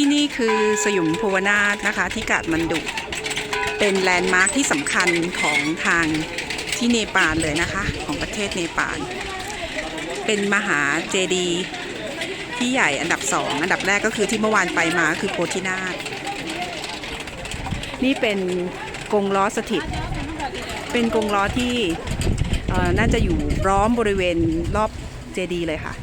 ที่นี่คือสยุมภูวนาถนะคะ ที่กาดมันดุเป็นแลนด์มาร์คที่สำคัญของทางที่เนปาลเลยนะคะ ของประเทศเนปาล เป็นมหาเจดีย์ที่ใหญ่อันดับสองอันดับแรกก็คือที่เมื่อวานไปมาคือโพธินาถนี่เป็นกรงล้อสถิต เป็นกรงล้อที่น่าจะอยู่ล้อมบริเวณรอบเจดีย์เลยค่ะ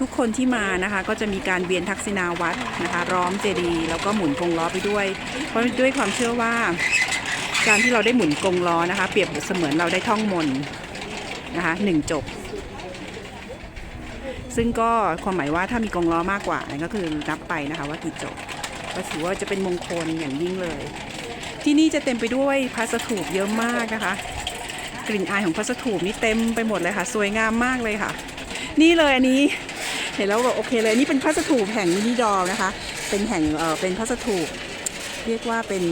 ทุกคนที่มานะคะก็จะมีการเวียนทักษิณาวัตรนะคะล้อมเจดีย์แล้วก็หมุนกงล้อไปด้วย เพราะด้วยความเชื่อว่า การที่เราได้หมุนกงล้อนะคะ เปรียบเสมือนเราได้ท่องมนต์นะคะหนึ่งจบ ซึ่งก็ความหมายว่าถ้ามีกงล้อมากกว่านั่นก็คือนับไปนะคะว่ากี่จบก็ถือว่าจะเป็นมงคลอย่างยิ่งเลย ที่นี่จะเต็มไปด้วยพระสถูปเยอะมากนะคะ กลิ่นอายของพระสถูปนี่เต็มไปหมดเลยค่ะ สวยงามมากเลยค่ะ นี่เลยอันนี้เห็นแล้วแบบโอเคเลยนี่เป็นพระสถูปแห่งมินิดอร์นะคะ เป็นแห่งเออเป็นพระสถูปเรียกว่าเป็น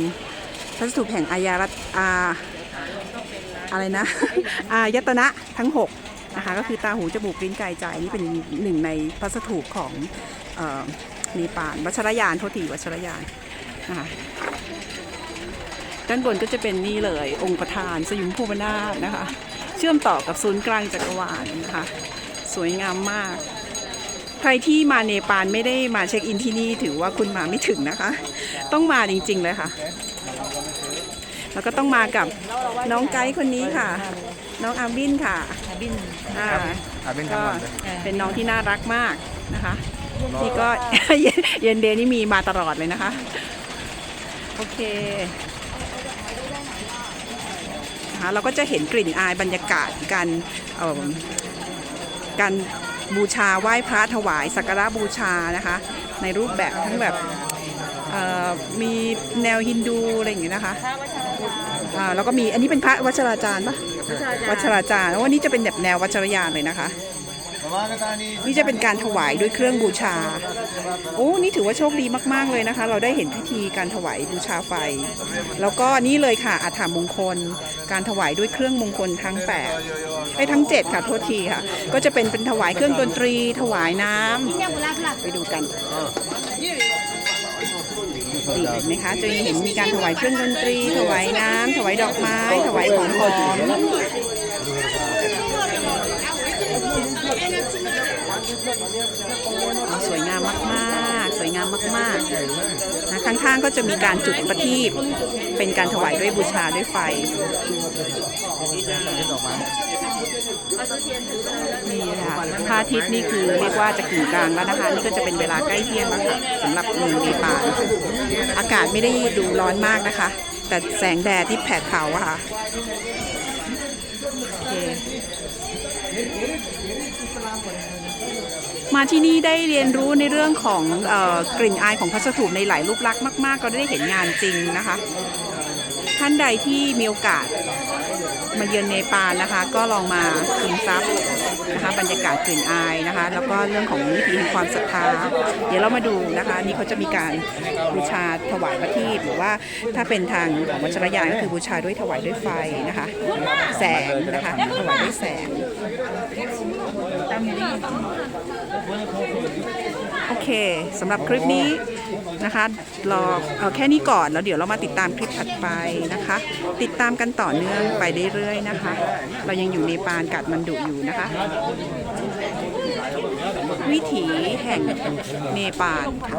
พระสถูปแห่งอายารัตอาอะไรนะ อายตนะทั้ง6นะคะก็คือตาหูจมูกลิ้นกายใจนี่เป็นหนึ่งในพระสถูปของเออนปาลวัชรยานโทษทีวัชรยานนะคะด้านบนก็จะเป็นนี่เลยองค์ประธานสยุมภูมินาถนะคะ เชื่อมต่อกับศูนย์กลางจักรวาลนะคะ สวยงามมาก ใครที่มาเนปาลไม่ได้มาเช็คอินที่นี่ถือว่าคุณมาไม่ถึงนะคะ ต้องมาจริงๆเลยค่ะ แล้วก็ต้องมากับน้องไกด์คนนี้ค่ะ น้องอาบินค่ะบินอ่าอาเป็นก็คำมันเลยเป็นน้องที่น่ารักมากนะคะนี่ก็เย็นเดย์นี่มีมาตลอดเลยนะคะ โอเคนะคะเราก็จะเห็นกลิ่นอายบรรยากาศการเอิ่ม การบูชาไหว้พระถวายสักการะบูชานะคะ ในรูปแบบทั้งแบบเอ่อมีแนวฮินดูอะไรอย่างเงี้ยนะคะอ่าแล้วก็มีอันนี้เป็นพระวัชราจารย์ปะวัชราจารย์วันนี้จะเป็นแบบแนววัชรยานเลยนะคะ นี่จะเป็นการถวายด้วยเครื่องบูชา โอ้นี่ถือว่าโชคดีมาก ๆ เลยนะคะ เราได้เห็นพิธีการถวายบูชาไฟ แล้วก็นี่เลยค่ะอาถามมงคล การถวายด้วยเครื่องมงคลทั้ง8ไอ้ทั้ง7ค่ะโทษทีค่ะ ก็จะเป็นเป็นถวายเครื่องดนตรี ถวายน้ำไปดูกันดีเห็นไหมคะจะเห็นมีการถวายเครื่องดนตรี ถวายน้ำถวายดอกไม้ ถวายของหอม สวยงามมากๆ สวยงามมากๆนะข้างๆก็จะมีการจุดประทีปเป็นการถวายด้วยบูชาด้วยไฟนี่ค่ะพระอาทิตย์นี่คือเรียกว่าจะกึ่งกลางแล้วนะคะ นี่ก็จะเป็นเวลาใกล้เที่ยงแล้วค่ะสำหรับเมืองเนปาลอากาศไม่ได้ดูร้อนมากนะคะ แต่แสงแดดที่แผดเผาอะค่ะ เค มาที่นี่ได้เรียนรู้ในเรื่องของออกลิ่นอายของพระสถูปในหลายรูปลักษณ์มาก ๆ ก็ได้เห็นงานจริงนะคะ ท่านใดที่มีโอกาส มาเยือนเนปาลนะคะ ก็ลองมาซึมซับนะคะบรรยากาศกลิ่นอายนะคะ แล้วก็เรื่องของวิถีแห่งความศรัทธา เดี๋ยวเรามาดูนะคะ นี่เขาจะมีการบูชาถวายประทีปหรือว่าถ้าเป็นทางของวัชรยานก็คือบูชาด้วยถวายด้วยไฟนะคะ แสงนะคะถวายด้วยแสงโอเคสำหรับคลิปนี้ นะคะรอเอาแค่นี้ก่อนแล้วเดี๋ยวเรามาติดตามคลิปถัดไปนะคะ ติดตามกันต่อเนื่องไปเรื่อยๆนะคะ เรายังอยู่ในปานกัดมันดุอยู่นะคะ วิถีแห่งเนปาลค่ะ